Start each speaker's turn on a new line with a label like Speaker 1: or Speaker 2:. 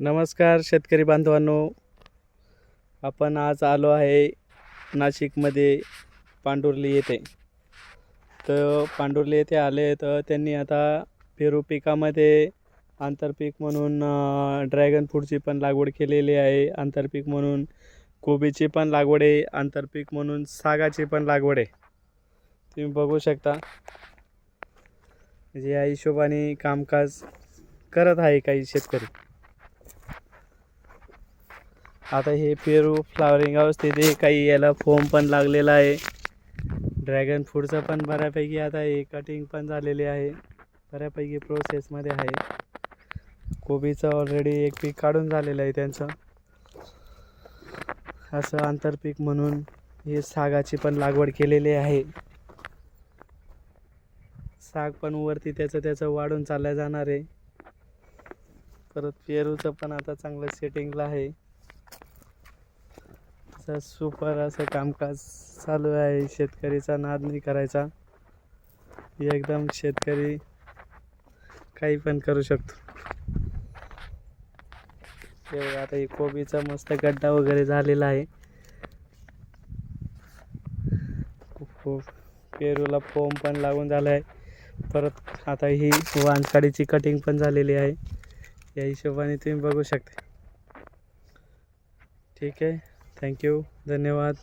Speaker 1: नमस्कार शेतकरी बांधवांनो. आपण आज आलो आहे नाशिकमध्ये पांडुर्ली येथे. तर पांडुर्ली येथे आले तर त्यांनी आता पेरू पिकामध्ये आंतरपीक म्हणून ड्रॅगन फ्रूटची पण लागवड केलेली आहे. आंतरपीक म्हणून कोबीची पण लागवड आहे. आंतरपीक म्हणून सागाची पण लागवड आहे. तुम्ही बघू शकता. म्हणजे या हिशोबाने कामकाज करत आहे काही शेतकरी. आता हे पेरू फ्लावरिंग अवस्थेत आहे. काही याला फोम पण लागलेला आहे. ड्रॅगन फ्रूटचं पण बऱ्यापैकी आता हे कटिंग पण झालेली आहे. बऱ्यापैकी प्रोसेसमध्ये आहे. कोबीचं ऑलरेडी एक पीक काढून झालेलं आहे त्यांचं. असं आंतरपीक म्हणून हे सागाची पण लागवड केलेली आहे. साग पण वरती त्याचं त्याचं वाढून चाललं जाणार आहे. परत पेरूचं पण आता चांगलं सेटिंगला आहे. असं सुपर असं कामकाज चालू आहे. शेतकरीचा नाद नाही करायचा. एकदम शेतकरी काही पण करू शकतो. हे आता हे कोबीचा मस्त गड्डा वगैरे झालेला आहे. खूप पेरूला फोम पण लागून झाला आहे परत आता ही वानकाडीची कटिंग पण झालेली आहे. या हिशोबाने तुम्ही बघू शकता. ठीक आहे? थँक्यू. धन्यवाद.